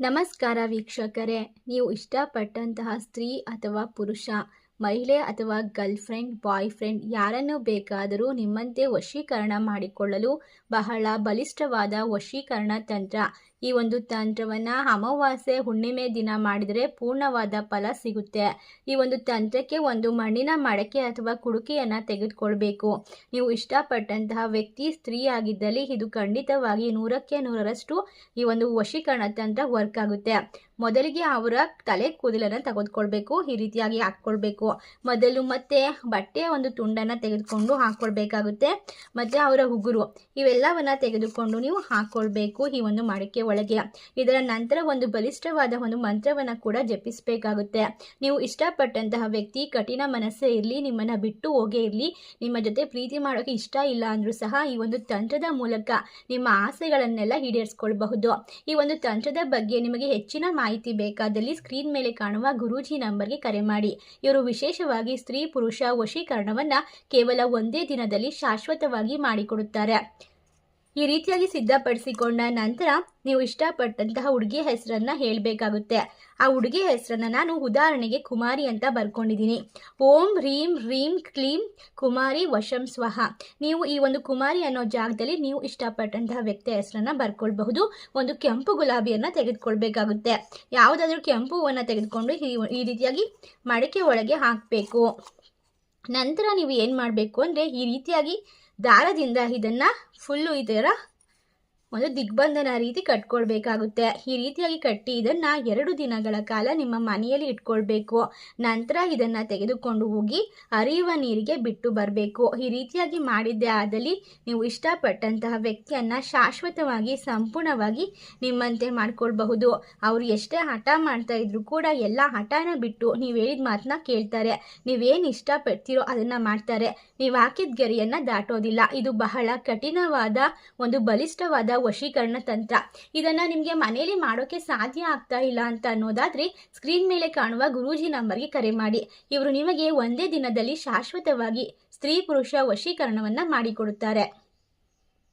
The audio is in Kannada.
ನಮಸ್ಕಾರ ವೀಕ್ಷಕರೇ ನೀವು ಇಷ್ಟಪಟ್ಟಂತಹ ಸ್ತ್ರೀ ಅಥವಾ ಪುರುಷ ಮಹಿಳೆ ಅಥವಾ ಗರ್ಲ್ಫ್ರೆಂಡ್ ಬಾಯ್ ಫ್ರೆಂಡ್ ಯಾರನ್ನು ಬೇಕಾದರೂ ನಿಮ್ಮಂತೆ ವಶೀಕರಣ ಮಾಡಿಕೊಳ್ಳಲು ಬಹಳ ಬಲಿಷ್ಠವಾದ ವಶೀಕರಣ ತಂತ್ರ. ಈ ಒಂದು ತಂತ್ರವನ್ನು ಅಮಾವಾಸ್ಯೆ ಹುಣ್ಣಿಮೆ ದಿನ ಮಾಡಿದರೆ ಪೂರ್ಣವಾದ ಫಲ ಸಿಗುತ್ತೆ. ಈ ಒಂದು ತಂತ್ರಕ್ಕೆ ಒಂದು ಮಣ್ಣಿನ ಮಡಕೆ ಅಥವಾ ಕುಡುಕೆಯನ್ನು ತೆಗೆದುಕೊಳ್ಬೇಕು. ನೀವು ಇಷ್ಟಪಟ್ಟಂತಹ ವ್ಯಕ್ತಿ, ಸ್ತ್ರೀ ಆಗಿದ್ದಲ್ಲಿ ಇದು ಖಂಡಿತವಾಗಿ ನೂರಕ್ಕೆ ನೂರರಷ್ಟು ಈ ಒಂದು ವಶೀಕರಣ ತಂತ್ರ ವರ್ಕ್ ಆಗುತ್ತೆ. ಮೊದಲಿಗೆ ಅವರ ತಲೆ ಕೂದಲನ್ನು ತೆಗೆದುಕೊಳ್ಬೇಕು, ಈ ರೀತಿಯಾಗಿ ಹಾಕ್ಕೊಳ್ಬೇಕು. ಮೊದಲು ಮತ್ತೆ ಬಟ್ಟೆಯ ಒಂದು ತುಂಡನ್ನು ತೆಗೆದುಕೊಂಡು ಹಾಕ್ಕೊಳ್ಬೇಕಾಗುತ್ತೆ. ಮತ್ತು ಅವರ ಉಗುರು, ಇವೆಲ್ಲವನ್ನು ತೆಗೆದುಕೊಂಡು ನೀವು ಹಾಕ್ಕೊಳ್ಬೇಕು ಈ ಒಂದು ಮಡಕೆ ಒಳಗೆ. ಇದರ ನಂತರ ಒಂದು ಬಲಿಷ್ಠವಾದ ಒಂದು ಮಂತ್ರವನ್ನು ಕೂಡ ಜಪಿಸಬೇಕಾಗುತ್ತೆ. ನೀವು ಇಷ್ಟಪಟ್ಟಂತಹ ವ್ಯಕ್ತಿ, ಕಠಿಣ ಮನಸ್ಸೇ ಇರಲಿ, ನಿಮ್ಮನ್ನು ಬಿಟ್ಟು ಹೋಗೇ ಇರಲಿ, ನಿಮ್ಮ ಜೊತೆ ಪ್ರೀತಿ ಮಾಡೋಕ್ಕೆ ಇಷ್ಟ ಇಲ್ಲ ಅಂದರೂ ಸಹ ಈ ಒಂದು ತಂತ್ರದ ಮೂಲಕ ನಿಮ್ಮ ಆಸೆಗಳನ್ನೆಲ್ಲ ಈಡೇರಿಸ್ಕೊಳ್ಬಹುದು. ಈ ಒಂದು ತಂತ್ರದ ಬಗ್ಗೆ ನಿಮಗೆ ಹೆಚ್ಚಿನ ಮಾಹಿತಿ ಬೇಕಾದಲ್ಲಿ ಸ್ಕ್ರೀನ್ ಮೇಲೆ ಕಾಣುವ ಗುರೂಜಿ ನಂಬರ್ಗೆ ಕರೆ ಮಾಡಿ. ಇವರು ವಿಶೇಷವಾಗಿ ಸ್ತ್ರೀ ಪುರುಷ ವಶೀಕರಣವನ್ನು ಕೇವಲ ಒಂದೇ ದಿನದಲ್ಲಿ ಶಾಶ್ವತವಾಗಿ ಮಾಡಿಕೊಡುತ್ತಾರೆ. ಈ ರೀತಿಯಾಗಿ ಸಿದ್ಧಪಡಿಸಿಕೊಂಡ ನಂತರ ನೀವು ಇಷ್ಟಪಟ್ಟಂತಹ ಹುಡುಗಿ ಹೆಸರನ್ನ ಹೇಳಬೇಕಾಗುತ್ತೆ. ಆ ಹುಡುಗಿ ಹೆಸರನ್ನ ನಾನು ಉದಾಹರಣೆಗೆ ಕುಮಾರಿ ಅಂತ ಬರ್ಕೊಂಡಿದ್ದೀನಿ. ಓಂ ರೀಂ ರೀಂ ಕ್ಲೀಂ ಕುಮಾರಿ ವಶಂ ಸ್ವಹ ನೀವು ಈ ಒಂದು ಕುಮಾರಿ ಅನ್ನೋ ಜಾಗದಲ್ಲಿ ನೀವು ಇಷ್ಟಪಟ್ಟಂತಹ ವ್ಯಕ್ತಿಯ ಹೆಸರನ್ನ ಬರ್ಕೊಳ್ಬಹುದು. ಒಂದು ಕೆಂಪು ಗುಲಾಬಿಯನ್ನು ತೆಗೆದುಕೊಳ್ಬೇಕಾಗುತ್ತೆ. ಯಾವುದಾದ್ರೂ ಕೆಂಪು ಹೂವನ್ನು ತೆಗೆದುಕೊಂಡು ಈ ಈ ರೀತಿಯಾಗಿ ಮಡಕೆ ಒಳಗೆ ಹಾಕಬೇಕು. ನಂತರ ನೀವು ಏನು ಮಾಡಬೇಕು ಅಂದರೆ ಈ ರೀತಿಯಾಗಿ ದಾರದಿಂದ ಇದನ್ನ ಫುಲ್ಲು ಥರ ಒಂದು ದಿಗ್ಬಂಧನ ರೀತಿ ಕಟ್ಕೊಳ್ಬೇಕಾಗುತ್ತೆ. ಈ ರೀತಿಯಾಗಿ ಕಟ್ಟಿ ಇದನ್ನು ಎರಡು ದಿನಗಳ ಕಾಲ ನಿಮ್ಮ ಮನೆಯಲ್ಲಿ ಇಟ್ಕೊಳ್ಬೇಕು. ನಂತರ ಇದನ್ನು ತೆಗೆದುಕೊಂಡು ಹೋಗಿ ಅರಿಯುವ ನೀರಿಗೆ ಬಿಟ್ಟು ಬರಬೇಕು. ಈ ರೀತಿಯಾಗಿ ಮಾಡಿದ್ದೆ ಆದಲ್ಲಿ ನೀವು ಇಷ್ಟಪಟ್ಟಂತಹ ವ್ಯಕ್ತಿಯನ್ನು ಶಾಶ್ವತವಾಗಿ ಸಂಪೂರ್ಣವಾಗಿ ನಿಮ್ಮಂತೆ ಮಾಡ್ಕೊಳ್ಬಹುದು. ಅವರು ಎಷ್ಟೇ ಹಠ ಮಾಡ್ತಾ ಇದ್ರು ಕೂಡ ಎಲ್ಲ ಹಠನ ಬಿಟ್ಟು ನೀವು ಹೇಳಿದ ಮಾತನ್ನ ಕೇಳ್ತಾರೆ. ನೀವೇನು ಇಷ್ಟಪಡ್ತೀರೋ ಅದನ್ನು ಮಾಡ್ತಾರೆ. ನೀವು ಹಾಕಿದ ಗೆರೆಯನ್ನು ದಾಟೋದಿಲ್ಲ. ಇದು ಬಹಳ ಕಠಿಣವಾದ ಒಂದು ಬಲಿಷ್ಠವಾದ ವಶೀಕರಣ ತಂತ್ರ. ಇದನ್ನ ನಿಮಗೆ ಮನೆಯಲ್ಲಿ ಮಾಡೋಕೆ ಸಾಧ್ಯ ಆಗ್ತಾ ಇಲ್ಲ ಅಂತ ಅನ್ನೋದಾದ್ರೆ ಸ್ಕ್ರೀನ್ ಮೇಲೆ ಕಾಣುವ ಗುರೂಜಿ ನಂಬರ್ಗೆ ಕರೆ ಮಾಡಿ. ಇವರು ನಿಮಗೆ ಒಂದೇ ದಿನದಲ್ಲಿ ಶಾಶ್ವತವಾಗಿ ಸ್ತ್ರೀ ಪುರುಷ ವಶೀಕರಣವನ್ನು ಮಾಡಿಕೊಡುತ್ತಾರೆ.